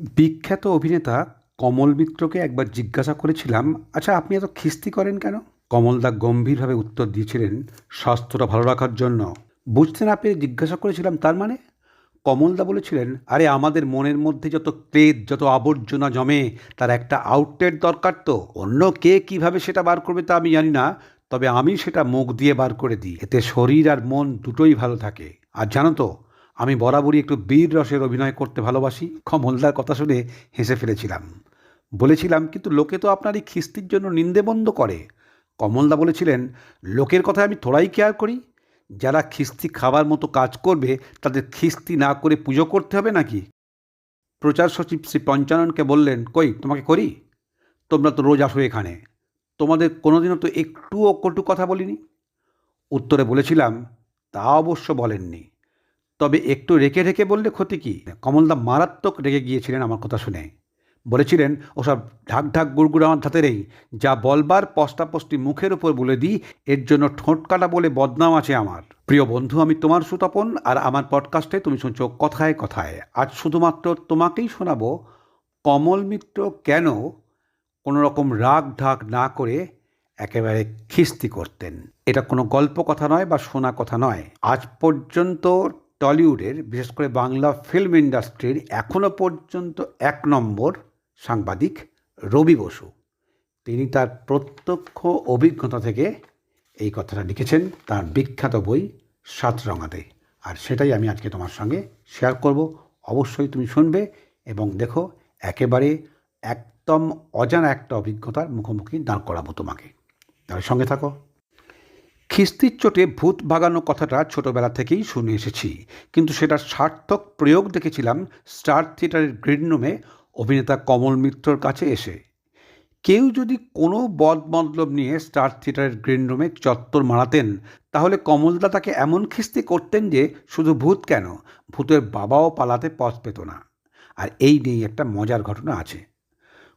বিখ্যাত অভিনেতা কমল মিত্রকে একবার জিজ্ঞাসা করেছিলাম আচ্ছা আপনি এত খিস্তি করেন কেন? কমলদা গম্ভীরভাবে উত্তর দিয়েছিলেন, স্বাস্থ্যটা ভালো রাখার জন্য। বুঝতে না পেরে জিজ্ঞাসা করেছিলাম, তার মানে? কমলদা বলেছিলেন, আরে, আমাদের মনের মধ্যে যত ক্লেদ, যত আবর্জনা জমে, তার একটা আউটলেট দরকার তো। অন্য কে কীভাবে সেটা বার করবে তা আমি জানি না, তবে আমি সেটা মুখ দিয়ে বার করে দিই। এতে শরীর আর মন দুটোই ভালো থাকে। আর জানো তো আমি বরাবরই একটু বীর রসের অভিনয় করতে ভালোবাসি। কমলদার কথা শুনে হেসে ফেলেছিলাম। বলেছিলাম, কিন্তু লোকে তো আপনার এই খিস্তির জন্য নিন্দে বন্ধ করে। কমলদা বলেছিলেন, লোকের কথা আমি থোড়াই কেয়ার করি? যারা খিস্তি খাবার মতো কাজ করবে, তাদের খিস্তি না করে পুজো করতে হবে নাকি? প্রচার সচিব শ্রী পঞ্চাননকে বললেন, কই, তোমাকে করি? তোমরা তো রোজ আসো এখানে। তোমাদের কোনোদিনও তো একটুও কটু কথা বলিনি? উত্তরে বলেছিলাম, তা অবশ্য বলেননি। তবে একটু রেখে রেখে বললে ক্ষতি কি? কমলদা মারাত্মক রেগে গিয়েছিলেন আমার কথা শুনে। বলেছিলেন, ওসব ঢাক ঢাক গুড়গুড় আমার ধাতে নেই। যা বলবার পস্টাপস্টি মুখের উপর বলে দিই, এর জন্য ঠোঁট কাটা বলে বদনাম আছে আমার। প্রিয় বন্ধু, আমি তোমার সুতপন, আর আমার পডকাস্টে তুমি শুনছো কথায় কথায়। আজ শুধুমাত্র তোমাকেই শোনাবো, কমল মিত্র কেন কোনো রকম রাগ ঢাক না করে একেবারে খিস্তি করতেন। এটা কোনো গল্প কথা নয় বা শোনা কথা নয়। আজ পর্যন্ত টলিউডের, বিশেষ করে বাংলা ফিল্ম ইন্ডাস্ট্রির এখনও পর্যন্ত এক নম্বর সাংবাদিক রবি বসু। তিনি তার প্রত্যক্ষ অভিজ্ঞতা থেকে এই কথাটা লিখেছেন, তার বিখ্যাত বই সাতরঙাতে। আর সেটাই আমি আজকে তোমার সঙ্গে শেয়ার করব। অবশ্যই তুমি শুনবে এবং দেখো, একেবারে একদম অজানা একটা অভিজ্ঞতার মুখোমুখি দাঁড় করাবো তোমাকে। তাহলে সঙ্গে থাকো। খিস্তির চোটে ভূত ভাগানো কথাটা ছোটবেলা থেকেই শুনে এসেছি। কিন্তু সেটার সার্থক প্রয়োগ দেখেছিলাম স্টার থিয়েটারের গ্রিন রুমে অভিনেতা কমল মিত্রর কাছে এসে। কেউ যদি কোনো বদ মতলব নিয়ে স্টার থিয়েটারের গ্রিন রুমে চত্বর মারাতেন, তাহলে কমলদা তাকে এমন খিস্তি করতেন যে শুধু ভূত কেন, ভূতের বাবাও পালাতে পথ পেত না। আর এই নিয়েই একটা মজার ঘটনা আছে।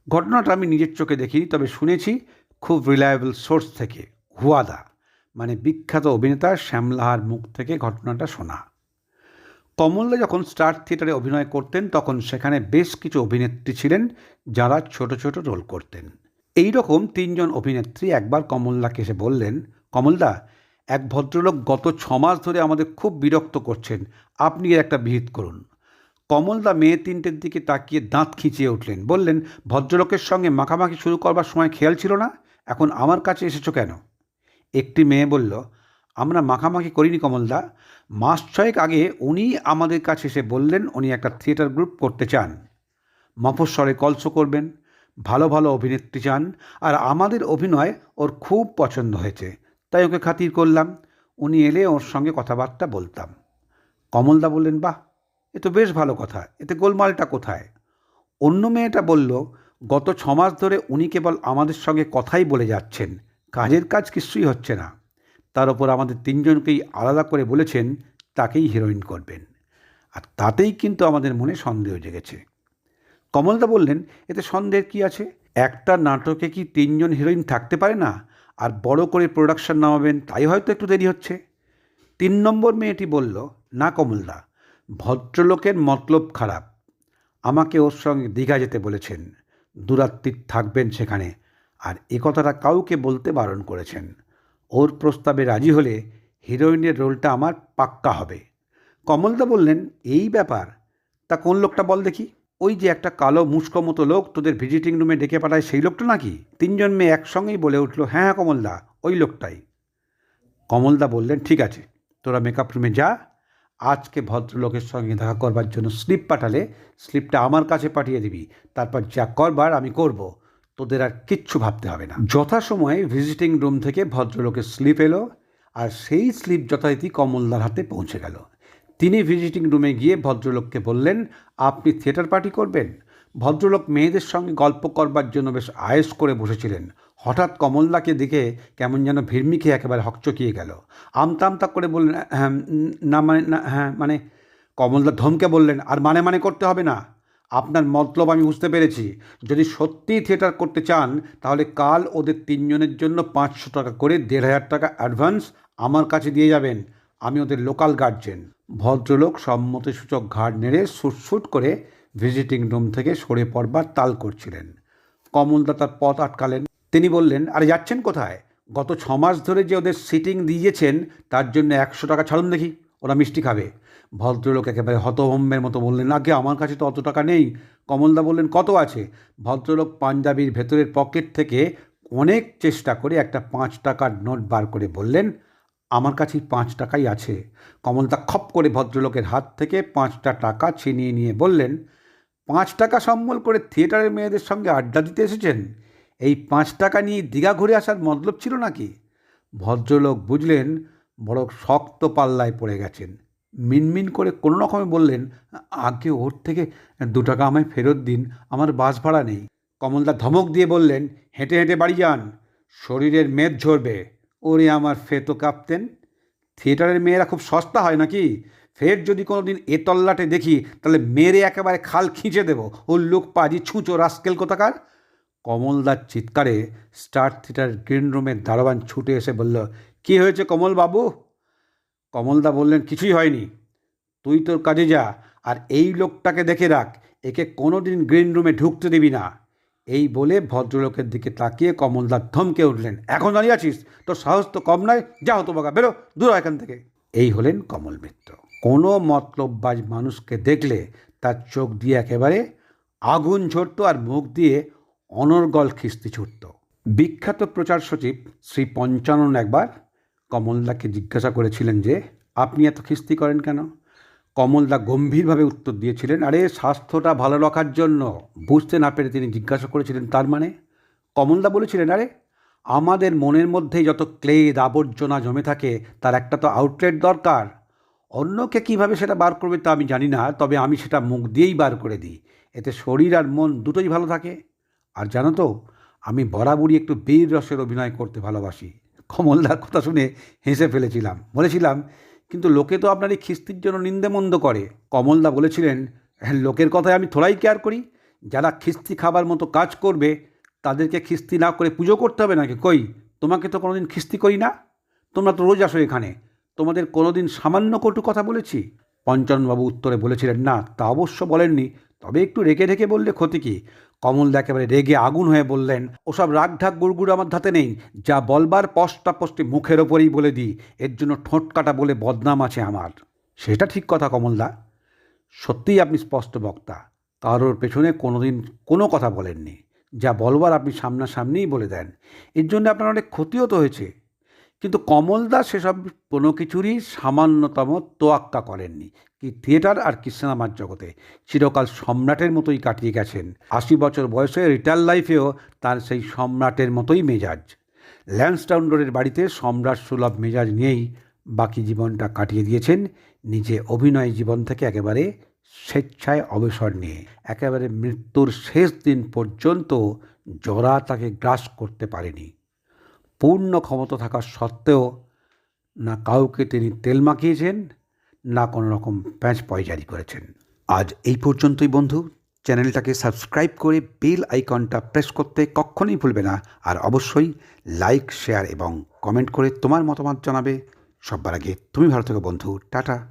ঘটনাটা আমি নিজের চোখে দেখিনি তবে শুনেছি খুব রিলায়েবল সোর্স থেকে, হুয়াদা। মানে বিখ্যাত অভিনেতা শ্যামলাহার মুখ থেকে ঘটনাটা শোনা। কমলদা যখন স্টার থিয়েটারে অভিনয় করতেন, তখন সেখানে বেশ কিছু অভিনেত্রী ছিলেন যারা ছোট ছোট রোল করতেন। এই রকম তিনজন অভিনেত্রী একবার কমলদাকে এসে বললেন কমলদা এক ভদ্রলোক গত ছ মাস ধরে আমাদের খুব বিরক্ত করছেন, আপনি এর একটা বিহিত করুন। কমলদা মেয়ে তিনটের দিকে তাকিয়ে দাঁত খিঁচিয়ে উঠলেন, বললেন, ভদ্রলোকের সঙ্গে মাখামাখি শুরু করবার সময় খেয়াল ছিল না? এখন আমার কাছে এসেছ কেন? একটি মেয়ে বলল, আমরা মাখামাখি করিনি কমলদা মাস ছয়েক আগে উনি আমাদের কাছে এসে বললেন উনি একটা থিয়েটার গ্রুপ করতে চান। মফস্বরে কলসো করবেন, ভালো ভালো অভিনেত্রী চান, আর আমাদের অভিনয় ওর খুব পছন্দ হয়েছে। তাই ওকে খাতির করলাম। উনি এলে ওর সঙ্গে কথাবার্তা বলতাম। কমলদা বললেন, বাহ, এ তো বেশ ভালো কথা। এতে গোলমালটা কোথায়? অন্য মেয়েটা বলল, গত ছমাস ধরে উনি কেবল আমাদের সঙ্গে কথাই বলে যাচ্ছেন। কাজের কাজ কিছুই হচ্ছে না। তার ওপর আমাদের তিনজনকেই আলাদা করে বলেছেন, তাকেই হিরোইন করবেন। আর তাতেই কিন্তু আমাদের মনে সন্দেহ জেগেছে। কমলদা বললেন, এতে সন্দেহের কি আছে? একটা নাটকে কি তিনজন হিরোইন থাকতে পারে না? আর বড় করে প্রোডাকশন নামাবেন, তাই হয়তো একটু দেরি হচ্ছে। তিন নম্বর মেয়েটি বলল, না কমলদা, ভদ্রলোকের মতলব খারাপ। আমাকে ওর সঙ্গে দীঘা যেতে বলেছেন। দুরাত্রি থাকবেন সেখানে। আর এ কথাটা কাউকে বলতে বারণ করেছেন। ওর প্রস্তাবে রাজি হলে হিরোইনের রোলটা আমার পাক্কা হবে। কমলদা বললেন, এই ব্যাপার? তা কোন লোকটা বল দেখি? ওই যে একটা কালো মুস্কো মতো লোক তোদের ভিজিটিং রুমে ডেকে পাঠায় সেই লোকটা নাকি? তিনজন মেয়ে একসঙ্গেই বলে উঠল হ্যাঁ হ্যাঁ কমলদা, ওই লোকটাই। কমলদা বললেন, ঠিক আছে, তোরা মেকআপ রুমে যা। আজকে ভদ্রলোকের সঙ্গে দেখা করবার জন্য স্লিপ পাঠালে স্লিপটা আমার কাছে পাঠিয়ে দিবি। তারপর যা করবার আমি করব। তোদের আর কিচ্ছু ভাবতে হবে না। যথাসময়ে ভিজিটিং রুম থেকে ভদ্রলোকের স্লিপ এলো আর সেই স্লিপ যথারীতি কমলদার হাতে পৌঁছে গেল। তিনি ভিজিটিং রুমে গিয়ে ভদ্রলোককে বললেন, আপনি থিয়েটার পার্টি করবেন? ভদ্রলোক মেয়েদের সঙ্গে গল্প করবার জন্য বেশ আয়েস করে বসেছিলেন। হঠাৎ কমলদাকে দেখে কেমন যেন ভিড়মি খেয়ে একেবারে হকচকিয়ে গেল। আমতা আমতা করে বললেন হ্যাঁ না মানে না হ্যাঁ মানে কমলদা ধমকে বললেন, আর মানে মানে করতে হবে না। আপনার মতলব আমি বুঝতে পেরেছি। যদি সত্যিই থিয়েটার করতে চান, তাহলে কাল ওদের তিনজনের জন্য পাঁচশো টাকা করে, দেড় হাজার টাকা অ্যাডভান্স আমার কাছে দিয়ে যাবেন। আমি ওদের লোকাল গার্জেন। ভদ্রলোক সম্মতিসূচক ঘাড় নেড়ে সুটসুট করে ভিজিটিং রুম থেকে সরে পড়বার তাল করছিলেন। কমলদা তার পথ আটকালেন। তিনি বললেন, আরে যাচ্ছেন কোথায়? গত ছ মাস ধরে যে ওদের সিটিং দিয়েছেন, তার জন্য একশো টাকা ছাড়ুন দেখি। ওরা মিষ্টি খাবে। ভদ্রলোক একেবারে হতভম্বের মতো বললেন আগে আমার কাছে তো অত টাকা নেই। কমলদা বললেন, কত আছে? ভদ্রলোক পাঞ্জাবির ভেতরের পকেট থেকে অনেক চেষ্টা করে একটা পাঁচ টাকার নোট বার করে বললেন, আমার কাছে পাঁচ টাকাই আছে। কমলদা খপ করে ভদ্রলোকের হাত থেকে পাঁচটা টাকা ছিনিয়ে নিয়ে বললেন, পাঁচ টাকা সম্বল করে থিয়েটারের মেয়েদের সঙ্গে আড্ডা দিতে এসেছেন? এই পাঁচ টাকা নিয়ে দীঘা ঘুরে আসার মতলব ছিল নাকি? ভদ্রলোক বুঝলেন, বড় শক্ত পাল্লায় পড়ে গেছেন। মিনমিন করে কোনো রকমে বললেন, আগে ওর থেকে দু টাকা আমায় ফেরত দিন, আমার বাস ভাড়া নেই। কমলদা ধমক দিয়ে বললেন, হেঁটে হেঁটে বাড়ি যান, শরীরের মেদ ঝরবে। ওরে আমার ফেতো কাঁপতেন থিয়েটারের মেয়েরা খুব সস্তা হয় নাকি? ফের যদি কোনো দিন এ তল্লাটে দেখি, তাহলে মেরে একেবারে খাল খিঁচে দেবো। ওর লোক পাজি ছুঁচো রাস্কেল কোথাকার? কমলদার চিৎকারে স্টার থিয়েটার গ্রিন রুমের দারোয়ান ছুটে এসে বলল, কী হয়েছে কমল বাবু কমলদা বললেন, কিছুই হয়নি। তুই তোর কাজে যা, আর এই লোকটাকে দেখে রাখ। একে কোনো দিন গ্রিন রুমে ঢুকতে দিবি না। এই বলে ভদ্রলোকের দিকে তাকিয়ে কমলদা ধমকে উঠলেন, এখন দাঁড়িয়ে আছিস? তোর সাহস তো কম নয়। যা হতো বাগা, বেরো, দূর এখান থেকে। এই হলেন কমল মিত্র। কোনো মতলববাজ মানুষকে দেখলে তার চোখ দিয়ে একেবারে আগুন ঝরতো আর মুখ দিয়ে অনর্গল খিস্তি ছুটত। বিখ্যাত প্রচার সচিব শ্রী পঞ্চানন একবার কমলদাকে জিজ্ঞাসা করেছিলেন যে, আপনি এত খিস্তি করেন কেন? কমলদা গম্ভীরভাবে উত্তর দিয়েছিলেন, আরে, স্বাস্থ্যটা ভালো রাখার জন্য। বুঝতে না পেরে তিনি জিজ্ঞাসা করেছিলেন, তার মানে? কমলদা বলেছিলেন, আরে, আমাদের মনের মধ্যেই যত ক্লেদ, আবর্জনা জমে থাকে, তার একটা তো আউটলেট দরকার। অন্যকে কীভাবে সেটা বার করবে তা আমি জানি না, তবে আমি সেটা মুখ দিয়েই বার করে দিই। এতে শরীর আর মন দুটোই ভালো থাকে। আর জানো তো, আমি বরাবরই একটু বীর রসের অভিনয় করতে ভালোবাসি। কমলদার কথা শুনে হেসে ফেলেছিলাম। বলেছিলাম কিন্তু লোকে তো আপনার এই খিস্তির জন্য নিন্দেমন্দ করে। কমলদা বলেছিলেন "হ্যাঁ, লোকের কথায় আমি থোড়াই কেয়ার করি। যারা খিস্তি খাবার মতো কাজ করবে তাদেরকে খিস্তি না করে পুজো করতে হবে নাকি? কই তোমাকে তো কোনোদিন খিস্তি করি না? তোমরা তো রোজ আসো এখানে। তোমাদের কোনোদিন সামান্য কটু কথা বলেছি? পঞ্চাননবাবু উত্তরে বলেছিলেন না তা অবশ্য বলেননি। তবে একটু রেগে রেখে বললে ক্ষতি কি? কমলদা একেবারে রেগে আগুন হয়ে বললেন, ওসব রাগঢাক গুড়গুড় আমার ধাতে নেই, যা বলবার পষ্টাপষ্টি মুখের ওপরেই বলে দিই, এর জন্য ঠোঁট কাটা বলে বদনাম আছে আমার। সেটা ঠিক কথা, কমলদা। সত্যিই আপনি স্পষ্ট বক্তা, কারোর পেছনে কোনোদিন কোনো কথা বলেননি, যা বলবার আপনি সামনাসামনিই বলে দেন। এর জন্য আপনার অনেক ক্ষতিও তো হয়েছে। কিন্তু কমলদা সেসব কোনো কিছুরই সামান্যতম তোয়াক্কা করেননি। কি থিয়েটার আর কি সিনেমার জগতে। চিরকাল সম্রাটের মতোই কাটিয়ে গেছেন। আশি বছর বয়সে রিটায়ার লাইফেও তার সেই সম্রাটের মতোই মেজাজ। ল্যান্সটাউন রোডের বাড়িতে সম্রাট সুলভ মেজাজ নিয়েই বাকি জীবনটা কাটিয়ে দিয়েছেন। নিজে অভিনয় জীবন থেকে একেবারে স্বেচ্ছায় অবসর নিয়ে, একেবারে মৃত্যুর শেষ দিন পর্যন্ত জরা তাকে গ্রাস করতে পারেনি। পূর্ণ ক্ষমতা থাকা সত্ত্বেও না কাউকে তিনি তেল মাখিয়েছেন, না কোনো রকম প্যাঁচ পয়জারি করেছেন। আজ এই পর্যন্তই বন্ধু। চ্যানেলটাকে সাবস্ক্রাইব করে বেল আইকনটা প্রেস করতে কখনোই ভুলবে না। আর অবশ্যই লাইক, শেয়ার এবং কমেন্ট করে তোমার মতামত জানাবে। সবার আগে তুমি ভালো থেকো বন্ধু। টাটা।